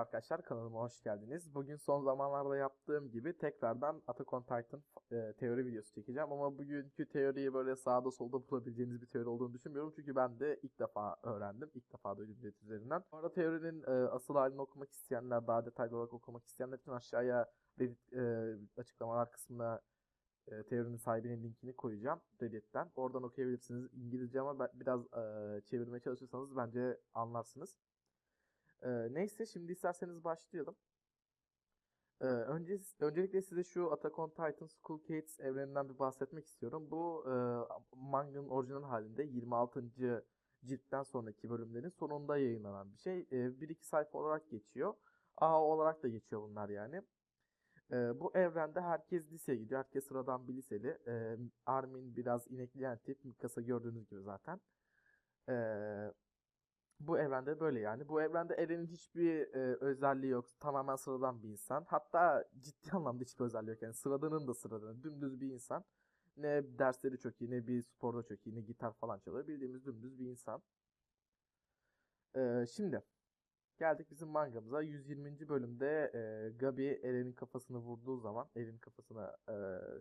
arkadaşlar kanalıma hoş geldiniz. Bugün son zamanlarda yaptığım gibi tekrardan Attack on Titan e, teori videosu çekeceğim ama bugünkü teoriyi böyle sağda solda bulabileceğiniz bir teori olduğunu düşünmüyorum. Çünkü ben de ilk defa öğrendim. İlk defa duydum Reddit üzerinden. Bu arada teorinin e, asıl halini okumak isteyenler, daha detaylı olarak okumak isteyenler için aşağıya Reddit e, açıklamalar kısmına e, teorinin sahibinin linkini koyacağım Reddit'ten. Oradan okuyabilirsiniz. İngilizce ama biraz e, çevirmeye çalışırsanız bence anlarsınız. Ee, neyse şimdi isterseniz başlayalım. Ee, önce, öncelikle size şu Attack on Titan School Kids evreninden bir bahsetmek istiyorum. Bu e, manganın orijinal halinde 26. ciltten sonraki bölümlerin sonunda yayınlanan bir şey. E, 1-2 sayfa olarak geçiyor. A olarak da geçiyor bunlar yani. E, bu evrende herkes liseye gidiyor. Herkes sıradan bir liseli. E, Armin biraz inekleyen tip. Mikasa gördüğünüz gibi zaten. Eee bu evrende böyle yani. Bu evrende Eren'in hiçbir e, özelliği yok. Tamamen sıradan bir insan. Hatta ciddi anlamda hiçbir özelliği yok. Yani sıradanın da sıradanı. Dümdüz bir insan. Ne dersleri çok iyi, ne bir sporda çok iyi, ne gitar falan çalıyor. Bildiğimiz dümdüz bir insan. E, şimdi geldik bizim mangamıza. 120. bölümde e, Gabi Eren'in kafasını vurduğu zaman, Eren'in kafasına e,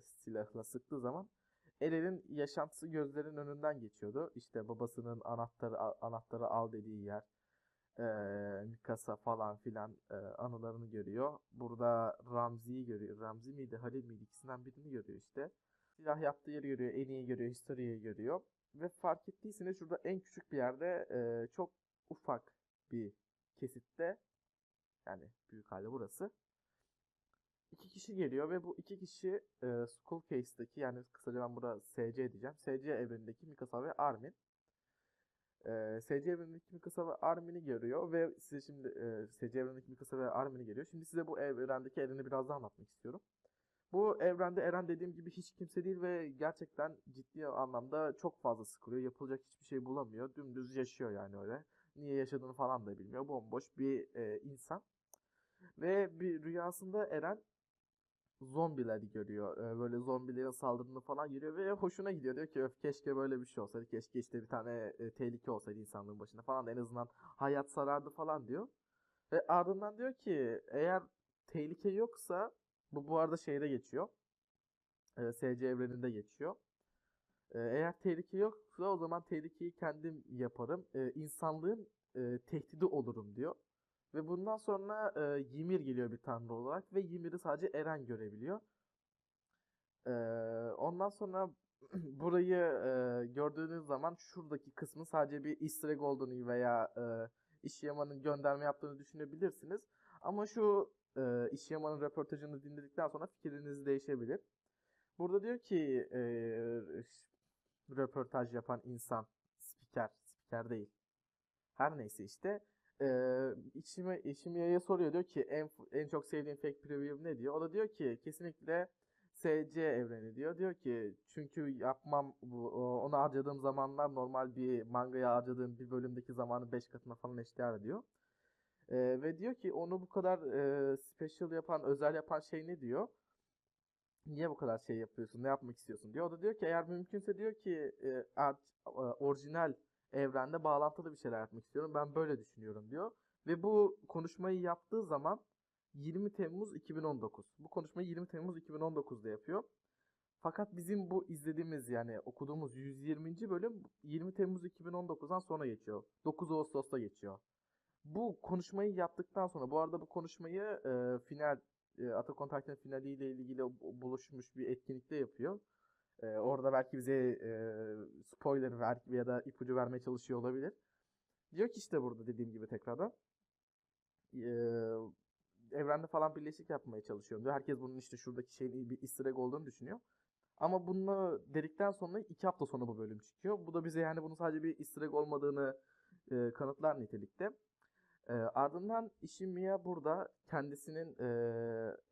silahla sıktığı zaman Eren'in yaşantısı gözlerinin önünden geçiyordu. İşte babasının anahtarı anahtarı al dediği yer. Eee Mikasa falan filan eee, anılarını görüyor. Burada Ramzi'yi görüyor. Ramzi miydi, Halil miydi? İkisinden birini görüyor işte. Silah yaptığı yeri görüyor, en iyi görüyor, historiyi görüyor. Ve fark ettiyseniz şurada en küçük bir yerde eee, çok ufak bir kesitte yani büyük hali burası iki kişi geliyor ve bu iki kişi e, Skull Case'deki yani kısaca ben burada SC diyeceğim. SC evrenindeki Mikasa ve Armin. E, SC evrenindeki Mikasa ve Armin'i görüyor ve size şimdi e, SC evrenindeki Mikasa ve Armin'i görüyor. Şimdi size bu evrendeki Eren'i biraz daha anlatmak istiyorum. Bu evrende Eren dediğim gibi hiç kimse değil ve gerçekten ciddi anlamda çok fazla sıkılıyor. Yapılacak hiçbir şey bulamıyor. Dümdüz yaşıyor yani öyle. Niye yaşadığını falan da bilmiyor. Bomboş bir e, insan. Ve bir rüyasında Eren zombileri görüyor. Ee, böyle zombilerin saldırdığını falan görüyor ve hoşuna gidiyor. Diyor ki öf keşke böyle bir şey olsaydı. Keşke işte bir tane e, tehlike olsaydı insanlığın başında falan en azından hayat sarardı falan diyor. Ve ardından diyor ki eğer tehlike yoksa bu bu arada şeyde geçiyor. E, SC evreninde geçiyor. E, eğer tehlike yoksa o zaman tehlikeyi kendim yaparım. E, insanlığın e, tehdidi olurum diyor. Ve bundan sonra e, Ymir geliyor bir tanrı olarak ve Ymir'i sadece Eren görebiliyor. E, ondan sonra burayı e, gördüğünüz zaman şuradaki kısmın sadece bir easter egg olduğunu veya e, Ishiyama'nın gönderme yaptığını düşünebilirsiniz. Ama şu e, Ishiyama'nın röportajını dinledikten sonra fikriniz değişebilir. Burada diyor ki e, röportaj yapan insan, spiker, spiker değil. Her neyse işte eee içime Ishimiya'ya soruyor diyor ki en en çok sevdiğin fake preview ne diyor? O da diyor ki kesinlikle SC evreni diyor. Diyor ki çünkü yapmam bu, o- ona harcadığım zamanlar normal bir mangaya harcadığım bir bölümdeki zamanın 5 katına falan eşdeğer diyor. Eee, ve diyor ki onu bu kadar eee, special yapan, özel yapan şey ne diyor? Niye bu kadar şey yapıyorsun? Ne yapmak istiyorsun diyor. O da diyor ki eğer mümkünse diyor ki e, e, orijinal evrende bağlantılı bir şeyler yapmak istiyorum. Ben böyle düşünüyorum diyor. Ve bu konuşmayı yaptığı zaman 20 Temmuz 2019. Bu konuşmayı 20 Temmuz 2019'da yapıyor. Fakat bizim bu izlediğimiz yani okuduğumuz 120. bölüm 20 Temmuz 2019'dan sonra geçiyor. 9 Ağustos'ta geçiyor. Bu konuşmayı yaptıktan sonra bu arada bu konuşmayı e, final e, Attack on Titan finaliyle ilgili bu- buluşmuş bir etkinlikte yapıyor. E, orada belki bize e, spoiler ver ya da ipucu vermeye çalışıyor olabilir. Diyor ki işte burada dediğim gibi tekrardan e, evrende falan birleşik yapmaya çalışıyorum diyor. Herkes bunun işte şuradaki şeyin bir easter egg olduğunu düşünüyor. Ama bunu dedikten sonra iki hafta sonra bu bölüm çıkıyor. Bu da bize yani bunun sadece bir easter egg olmadığını e, kanıtlar nitelikte. E, ardından Ishimiya burada kendisinin e,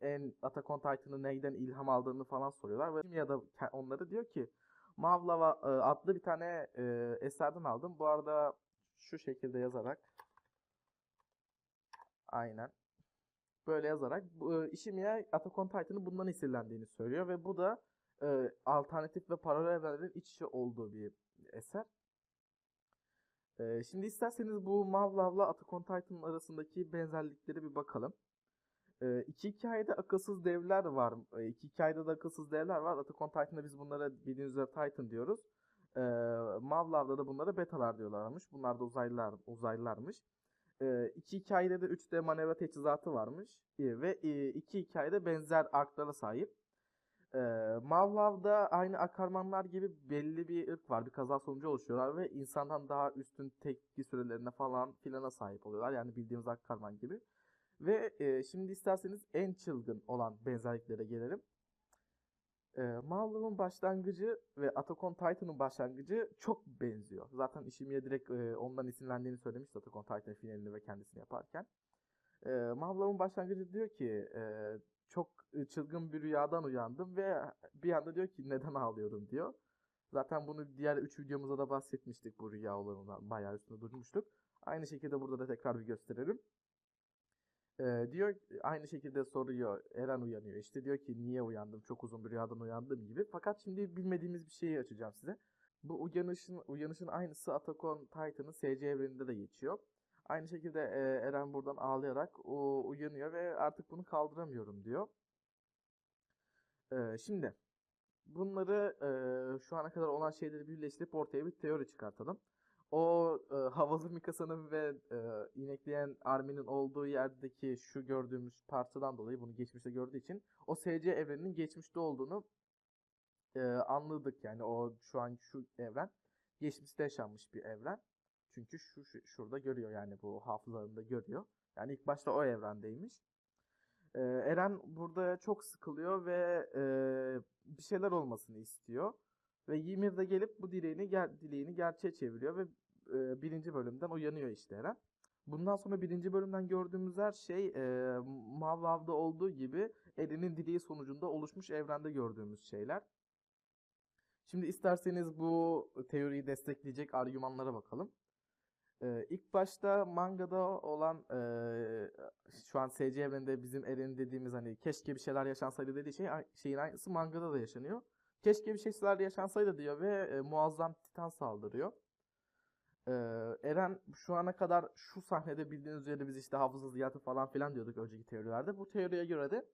en Attack on Titan'ı neyden ilham aldığını falan soruyorlar. Ve Ishimiya da onları diyor ki Mavlava e, adlı bir tane e, eserden aldım. Bu arada şu şekilde yazarak aynen böyle yazarak e, Ishimiya Attack on Titan'ın bundan esinlendiğini söylüyor ve bu da e, alternatif ve paralel evrenlerin iç içe olduğu bir eser. Ee, şimdi isterseniz bu Mavlav'la Attack on Titan arasındaki benzerlikleri bir bakalım. Ee, iki hikayede akılsız devler var. Ee, iki hikayede de akılsız devler var. Attack Titan'da biz bunlara bildiğiniz üzere Titan diyoruz. Ee, Mavlav'da da bunlara betalar diyorlarmış. Bunlar da uzaylılar, uzaylılarmış. Ee, iki hikayede de 3D manevra teçhizatı varmış. Ee, ve e, iki hikayede benzer arklara sahip. Ee, Mavlav'da aynı akarmanlar gibi belli bir ırk var. Bir kaza sonucu oluşuyorlar ve insandan daha üstün tepki sürelerine falan filana sahip oluyorlar. Yani bildiğimiz akarman gibi. Ve e, şimdi isterseniz en çılgın olan benzerliklere gelelim. E, Mavlav'ın başlangıcı ve Attack Titan'ın başlangıcı çok benziyor. Zaten Ishimiya direkt e, ondan esinlendiğini söylemişti Attack Titan finalini ve kendisini yaparken. E, Mavlav'ın başlangıcı diyor ki e, çok çılgın bir rüyadan uyandım ve bir anda diyor ki neden ağlıyorum diyor. Zaten bunu diğer 3 videomuzda da bahsetmiştik bu rüya olanından. Bayağı üstünde durmuştuk. Aynı şekilde burada da tekrar bir gösterelim. Ee, diyor aynı şekilde soruyor. Eren uyanıyor. İşte diyor ki niye uyandım? Çok uzun bir rüyadan uyandım gibi. Fakat şimdi bilmediğimiz bir şeyi açacağım size. Bu uyanışın uyanışın aynısı Attack on Titan'ın SC evreninde de geçiyor. Aynı şekilde e, Eren buradan ağlayarak o uyanıyor ve artık bunu kaldıramıyorum diyor. Ee, şimdi bunları e, şu ana kadar olan şeyleri birleştirip ortaya bir teori çıkartalım. O e, havalı Mikasa'nın ve e, inekleyen Armin'in olduğu yerdeki şu gördüğümüz parçadan dolayı bunu geçmişte gördüğü için o SC evreninin geçmişte olduğunu e, anladık. Yani o şu an şu evren geçmişte yaşanmış bir evren. Çünkü şu, şu şurada görüyor yani bu hafızalarında görüyor. Yani ilk başta o evrendeymiş. E, Eren burada çok sıkılıyor ve e, bir şeyler olmasını istiyor. Ve Ymir de gelip bu dileğini, ger dileğini gerçeğe çeviriyor ve e, birinci bölümden uyanıyor işte Eren. Bundan sonra birinci bölümden gördüğümüz her şey e, Mavlav'da olduğu gibi Eren'in dileği sonucunda oluşmuş evrende gördüğümüz şeyler. Şimdi isterseniz bu teoriyi destekleyecek argümanlara bakalım. Ee, ilk başta mangada olan e, şu an SC evreninde bizim Eren dediğimiz hani keşke bir şeyler yaşansaydı dediği şey şeyin aynısı mangada da yaşanıyor. Keşke bir şeyler yaşansaydı diyor ve e, muazzam titan saldırıyor. Eren şu ana kadar şu sahnede bildiğiniz üzere biz işte hafıza ziyareti falan filan diyorduk önceki teorilerde. Bu teoriye göre de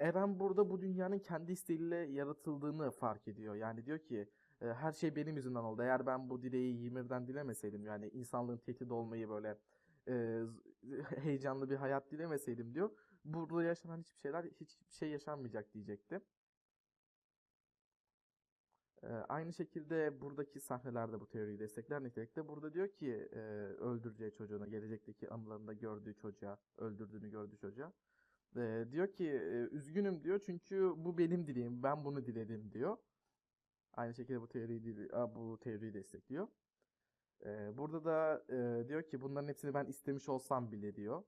Eren burada bu dünyanın kendi isteğiyle yaratıldığını fark ediyor. Yani diyor ki e, her şey benim yüzümden oldu. Eğer ben bu dileği Ymir'den dilemeseydim yani insanlığın tehdit olmayı böyle e, heyecanlı bir hayat dilemeseydim diyor. Burada yaşanan hiçbir şeyler hiçbir şey yaşanmayacak diyecekti. Ee, aynı şekilde buradaki sahnelerde bu teoriyi destekler nitelikte. Burada diyor ki e, öldüreceği çocuğuna, gelecekteki anılarında gördüğü çocuğa, öldürdüğünü gördüğü çocuğa. E, diyor ki e, üzgünüm diyor çünkü bu benim dileğim, ben bunu diledim diyor. Aynı şekilde bu teoriyi bu teoriyi destekliyor. E, burada da e, diyor ki bunların hepsini ben istemiş olsam bile diyor.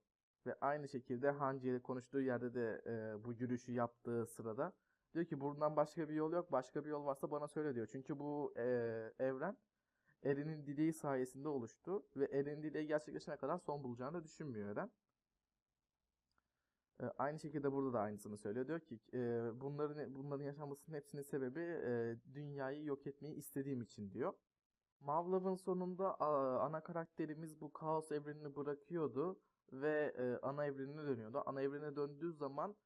Ve aynı şekilde Hanji ile konuştuğu yerde de e, bu yürüyüşü yaptığı sırada Diyor ki buradan başka bir yol yok. Başka bir yol varsa bana söyle diyor. Çünkü bu e, evren Eren'in dileği sayesinde oluştu. Ve Eren'in dileği gerçekleşene kadar son bulacağını da düşünmüyor Eren. Aynı şekilde burada da aynısını söylüyor. Diyor ki bunların bunların yaşanmasının hepsinin sebebi dünyayı yok etmeyi istediğim için diyor. Mavlav'ın sonunda ana karakterimiz bu kaos evrenini bırakıyordu ve ana evrenine dönüyordu. Ana evrene döndüğü zaman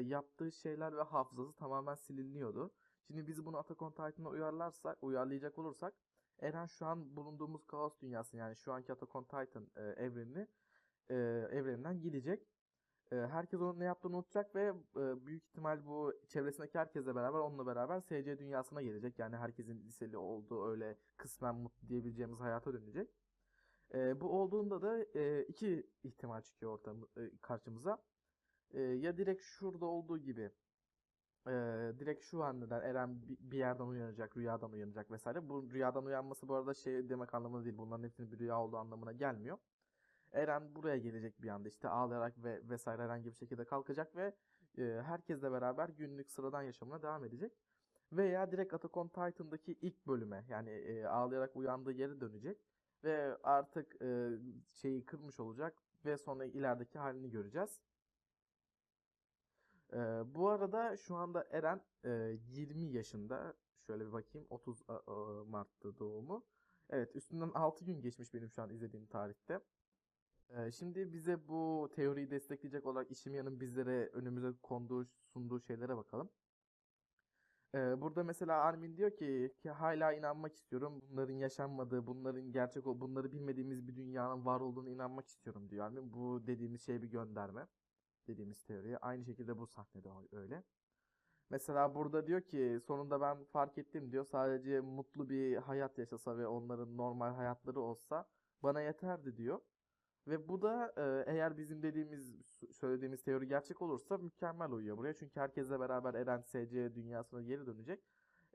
yaptığı şeyler ve hafızası tamamen siliniyordu. Şimdi biz bunu Attack on Titan'a uyarlarsak, uyarlayacak olursak Eren şu an bulunduğumuz kaos dünyası yani şu anki Attack on Titan e, evrenini evreninden gidecek. Herkes onun ne yaptığını unutacak ve büyük ihtimal bu çevresindeki herkesle beraber onunla beraber SC dünyasına gelecek. Yani herkesin liseli olduğu öyle kısmen mutlu diyebileceğimiz hayata dönecek. Bu olduğunda da iki ihtimal çıkıyor ortam, karşımıza. Ya direkt şurada olduğu gibi direkt şu andan Eren bir yerden uyanacak, rüyadan uyanacak vesaire. Bu rüyadan uyanması bu arada şey demek anlamında değil. Bunların hepsinin bir rüya olduğu anlamına gelmiyor. Eren buraya gelecek bir anda işte ağlayarak ve vesaire herhangi bir şekilde kalkacak ve e, herkesle beraber günlük sıradan yaşamına devam edecek. Veya direkt Attack on Titan'daki ilk bölüme yani e, ağlayarak uyandığı yere dönecek ve artık e, şeyi kırmış olacak ve sonra ilerideki halini göreceğiz. Ee, bu arada şu anda Eren e, 20 yaşında. Şöyle bir bakayım. 30 Mart'ta doğumu. Evet üstünden 6 gün geçmiş benim şu an izlediğim tarihte. Şimdi bize bu teoriyi destekleyecek olarak İşimya'nın bizlere önümüze konduğu, sunduğu şeylere bakalım. Burada mesela Armin diyor ki, ki hala inanmak istiyorum. Bunların yaşanmadığı, bunların gerçek ol, bunları bilmediğimiz bir dünyanın var olduğunu inanmak istiyorum diyor Armin. Bu dediğimiz şey bir gönderme. Dediğimiz teoriye. Aynı şekilde bu sahnede öyle. Mesela burada diyor ki sonunda ben fark ettim diyor. Sadece mutlu bir hayat yaşasa ve onların normal hayatları olsa bana yeterdi diyor. Ve bu da e, eğer bizim dediğimiz söylediğimiz teori gerçek olursa mükemmel uyuyor buraya. Çünkü herkesle beraber Eren SC dünyasına geri dönecek.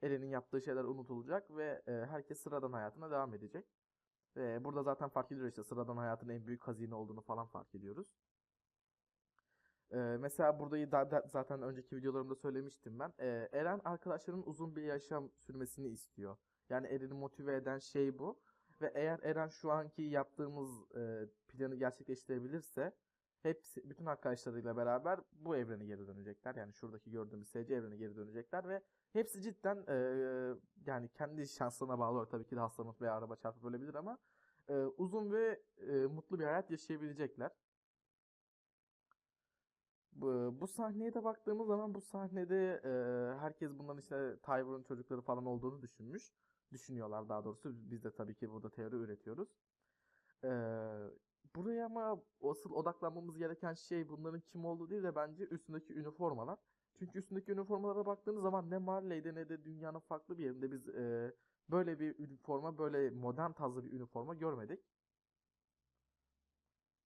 Eren'in yaptığı şeyler unutulacak ve e, herkes sıradan hayatına devam edecek. Ve burada zaten fark ediyoruz işte sıradan hayatın en büyük hazine olduğunu falan fark ediyoruz. E, mesela da, zaten önceki videolarımda söylemiştim ben. E, Eren arkadaşlarının uzun bir yaşam sürmesini istiyor. Yani Eren'i motive eden şey bu. Ve eğer Eren şu anki yaptığımız e, planı gerçekleştirebilirse hepsi bütün arkadaşlarıyla beraber bu evrene geri dönecekler. Yani şuradaki gördüğümüz SC evrene geri dönecekler ve hepsi cidden e, yani kendi şansına bağlı olarak tabii ki de hastalanıp veya araba çarpıp ölebilir ama e, uzun ve e, mutlu bir hayat yaşayabilecekler. Bu, bu sahneye de baktığımız zaman bu sahnede e, herkes bunların işte Tyvor'un çocukları falan olduğunu düşünmüş. Düşünüyorlar daha doğrusu. Biz de tabii ki burada teori üretiyoruz. Ee, buraya ama asıl odaklanmamız gereken şey bunların kim olduğu değil de bence üstündeki üniformalar. Çünkü üstündeki üniformalara baktığınız zaman ne Marley'de ne de dünyanın farklı bir yerinde biz e, böyle bir üniforma, böyle modern tarzı bir üniforma görmedik.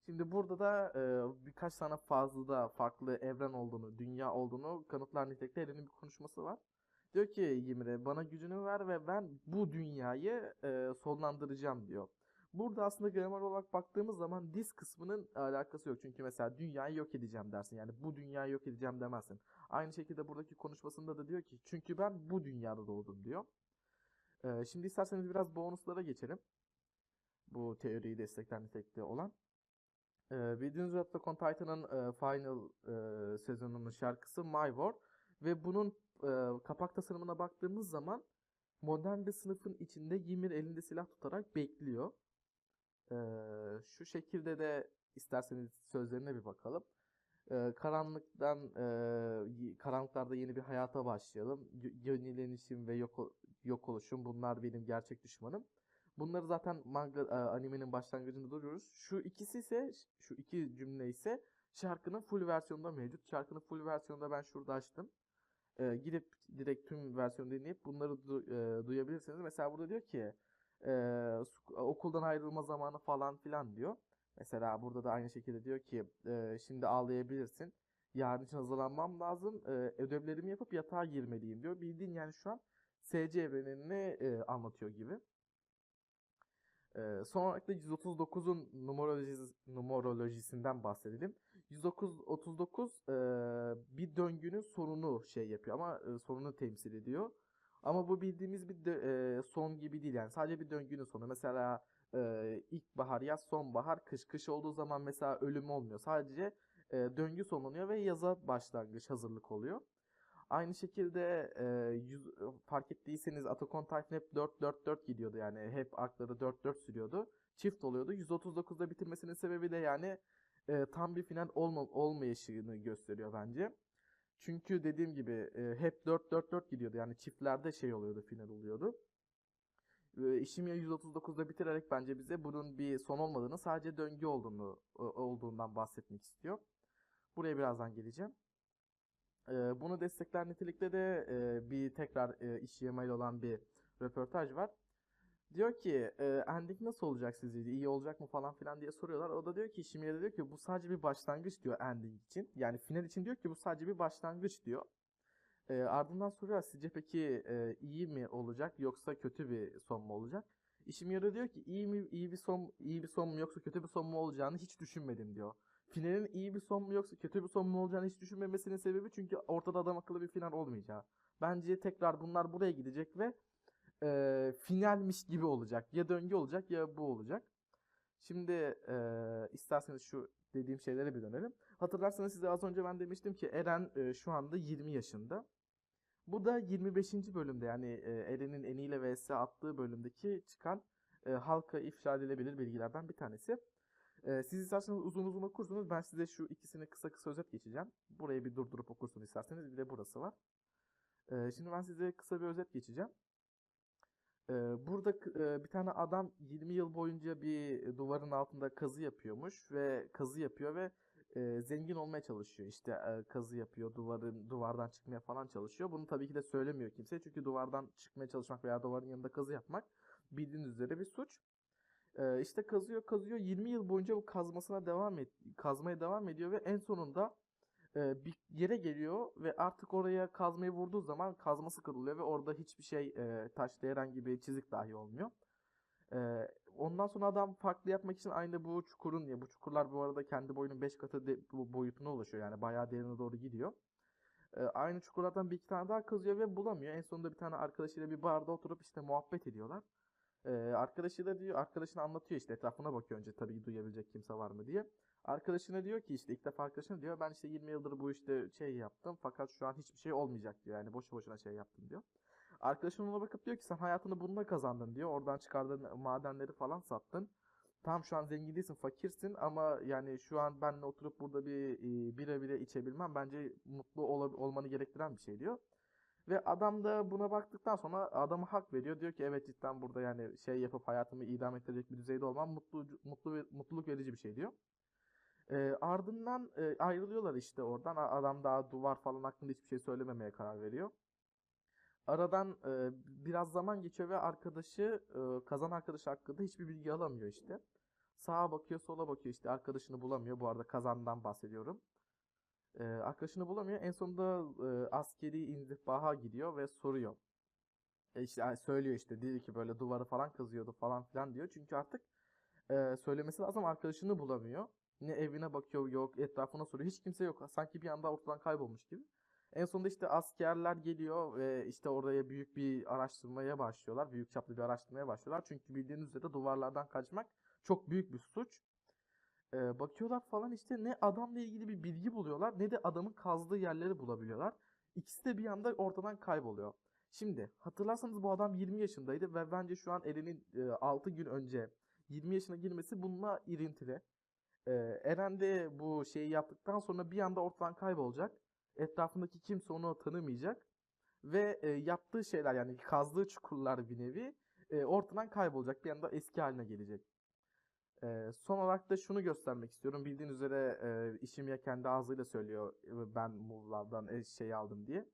Şimdi burada da e, birkaç tane fazla da farklı evren olduğunu, dünya olduğunu kanıtlar nitelikte Eren'in bir konuşması var. Diyor ki Yimre bana gücünü ver ve ben bu dünyayı e, sonlandıracağım diyor. Burada aslında gramer olarak baktığımız zaman dis kısmının alakası yok. Çünkü mesela dünyayı yok edeceğim dersin. Yani bu dünyayı yok edeceğim demezsin. Aynı şekilde buradaki konuşmasında da diyor ki çünkü ben bu dünyada doğdum diyor. Ee, şimdi isterseniz biraz bonuslara geçelim. Bu teoriyi destekler nitelikte olan. Ee, bildiğiniz üzere Attack Titan'ın e, final e, sezonunun şarkısı My War. Ve bunun e, kapak tasarımına baktığımız zaman modern bir sınıfın içinde Ymir elinde silah tutarak bekliyor. E, şu şekilde de isterseniz sözlerine bir bakalım. E, karanlıktan e, karanlıklarda yeni bir hayata başlayalım. Yenilenişim ve yok, yok oluşum bunlar benim gerçek düşmanım. Bunları zaten manga e, animenin başlangıcında duruyoruz. Şu ikisi ise şu iki cümle ise şarkının full versiyonunda mevcut. Şarkının full versiyonunda ben şurada açtım e, gidip direkt tüm versiyonu dinleyip bunları du- e, duyabilirsiniz. Mesela burada diyor ki e, okuldan ayrılma zamanı falan filan diyor. Mesela burada da aynı şekilde diyor ki e, şimdi ağlayabilirsin. Yarın için hazırlanmam lazım. E, ödevlerimi yapıp yatağa girmeliyim diyor. Bildiğin yani şu an SC evrenini e, anlatıyor gibi. E, son olarak da 139'un numerolojisi, numerolojisinden bahsedelim. 139 e, bir döngünün sonunu şey yapıyor ama e, sonunu temsil ediyor. Ama bu bildiğimiz bir de, e, son gibi değil yani sadece bir döngünün sonu. Mesela e, ilkbahar, yaz, sonbahar, kış. Kış olduğu zaman mesela ölüm olmuyor. Sadece e, döngü sonlanıyor ve yaza başlangıç, hazırlık oluyor. Aynı şekilde e, yüz, fark ettiyseniz Attack on Titan hep 4-4-4 gidiyordu yani hep arkları 4-4 sürüyordu. Çift oluyordu. 139'da bitirmesinin sebebi de yani e, tam bir final olma, olmayışını gösteriyor bence. Çünkü dediğim gibi e, hep 4-4-4 gidiyordu. Yani çiftlerde şey oluyordu, final oluyordu. E, İşimya 139'da bitirerek bence bize bunun bir son olmadığını, sadece döngü olduğunu olduğundan bahsetmek istiyor. Buraya birazdan geleceğim. E, bunu destekler nitelikte de e, bir tekrar e, İşimya ile olan bir röportaj var. Diyor ki e, ending nasıl olacak sizce? İyi olacak mı falan filan diye soruyorlar. O da diyor ki Şimiye diyor ki bu sadece bir başlangıç diyor ending için. Yani final için diyor ki bu sadece bir başlangıç diyor. E, ardından soruyor sizce peki e, iyi mi olacak yoksa kötü bir son mu olacak? İşim diyor ki iyi mi iyi bir son iyi bir son mu yoksa kötü bir son mu olacağını hiç düşünmedim diyor. Finalin iyi bir son mu yoksa kötü bir son mu olacağını hiç düşünmemesinin sebebi çünkü ortada adam akıllı bir final olmayacağı. Bence tekrar bunlar buraya gidecek ve e, finalmiş gibi olacak. Ya döngü olacak ya bu olacak. Şimdi e, isterseniz şu dediğim şeylere bir dönelim. Hatırlarsanız size az önce ben demiştim ki Eren e, şu anda 20 yaşında. Bu da 25. bölümde yani e, Eren'in Eni ile vs attığı bölümdeki çıkan e, halka ifşa edilebilir bilgilerden bir tanesi. E, siz isterseniz uzun uzun okursunuz. Ben size şu ikisini kısa kısa özet geçeceğim. Burayı bir durdurup okursun isterseniz. Bir de burası var. E, şimdi ben size kısa bir özet geçeceğim. Burada bir tane adam 20 yıl boyunca bir duvarın altında kazı yapıyormuş ve kazı yapıyor ve zengin olmaya çalışıyor. İşte kazı yapıyor, duvarın duvardan çıkmaya falan çalışıyor. Bunu tabii ki de söylemiyor kimse. Çünkü duvardan çıkmaya çalışmak veya duvarın yanında kazı yapmak bildiğiniz üzere bir suç. İşte kazıyor, kazıyor. 20 yıl boyunca bu kazmasına devam et, kazmaya devam ediyor ve en sonunda e, bir yere geliyor ve artık oraya kazmayı vurduğu zaman kazması kırılıyor ve orada hiçbir şey e, taşta herhangi bir çizik dahi olmuyor. Ee, ondan sonra adam farklı yapmak için aynı bu çukurun ya bu çukurlar bu arada kendi boyunun 5 katı de, boyutuna ulaşıyor yani bayağı derine doğru gidiyor. Ee, aynı çukurlardan bir iki tane daha kazıyor ve bulamıyor. En sonunda bir tane arkadaşıyla bir barda oturup işte muhabbet ediyorlar. Ee, arkadaşı da diyor arkadaşına anlatıyor işte etrafına bakıyor önce tabii duyabilecek kimse var mı diye. Arkadaşına diyor ki işte ilk defa arkadaşına diyor ben işte 20 yıldır bu işte şey yaptım fakat şu an hiçbir şey olmayacak diyor. Yani boşu boşuna şey yaptım diyor. Arkadaşın ona bakıp diyor ki sen hayatını bununla kazandın diyor. Oradan çıkardığın madenleri falan sattın. Tam şu an zengin değilsin, fakirsin ama yani şu an benle oturup burada bir e, bira içebilmem bence mutlu ol- olmanı gerektiren bir şey diyor. Ve adam da buna baktıktan sonra adama hak veriyor. Diyor ki evet cidden burada yani şey yapıp hayatımı idam ettirecek bir düzeyde olmam mutlu mutlu mutluluk verici bir şey diyor. E, ardından e, ayrılıyorlar işte oradan. Adam daha duvar falan hakkında hiçbir şey söylememeye karar veriyor. Aradan e, biraz zaman geçiyor ve arkadaşı e, kazan arkadaşı hakkında hiçbir bilgi alamıyor işte. Sağa bakıyor, sola bakıyor işte arkadaşını bulamıyor. Bu arada kazandan bahsediyorum. E, arkadaşını bulamıyor. En sonunda e, askeri inzibaha gidiyor ve soruyor. E işte yani söylüyor işte diyor ki böyle duvarı falan kazıyordu falan filan diyor. Çünkü artık e, söylemesi lazım arkadaşını bulamıyor. Ne evine bakıyor yok etrafına soruyor. Hiç kimse yok. Sanki bir anda ortadan kaybolmuş gibi. En sonunda işte askerler geliyor ve işte oraya büyük bir araştırmaya başlıyorlar. Büyük çaplı bir araştırmaya başlıyorlar. Çünkü bildiğiniz üzere duvarlardan kaçmak çok büyük bir suç. Ee, bakıyorlar falan işte ne adamla ilgili bir bilgi buluyorlar ne de adamın kazdığı yerleri bulabiliyorlar. İkisi de bir anda ortadan kayboluyor. Şimdi hatırlarsanız bu adam 20 yaşındaydı ve bence şu an Eren'in e, 6 gün önce 20 yaşına girmesi bununla irintili. Ee, Eren de bu şeyi yaptıktan sonra bir anda ortadan kaybolacak. Etrafındaki kimse onu tanımayacak. Ve e, yaptığı şeyler yani kazdığı çukurlar bir nevi e, ortadan kaybolacak. Bir anda eski haline gelecek. E, son olarak da şunu göstermek istiyorum. Bildiğin üzere e, İşimiye kendi ağzıyla söylüyor ben Muğla'dan e, şey aldım diye.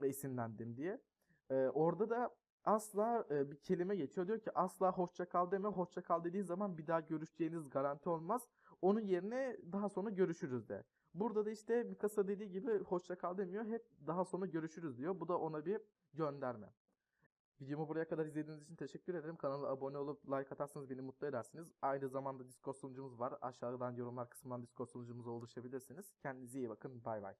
Ve esinlendim diye. E, orada da asla e, bir kelime geçiyor. Diyor ki asla hoşça kal deme. Hoşça kal dediğin zaman bir daha görüşeceğiniz garanti olmaz. Onun yerine daha sonra görüşürüz de. Burada da işte Mikasa dediği gibi hoşça kal demiyor. Hep daha sonra görüşürüz diyor. Bu da ona bir gönderme. Videomu buraya kadar izlediğiniz için teşekkür ederim. Kanala abone olup like atarsanız beni mutlu edersiniz. Aynı zamanda Discord sunucumuz var. Aşağıdan yorumlar kısmından Discord sunucumuza ulaşabilirsiniz. Kendinize iyi bakın. Bay bay.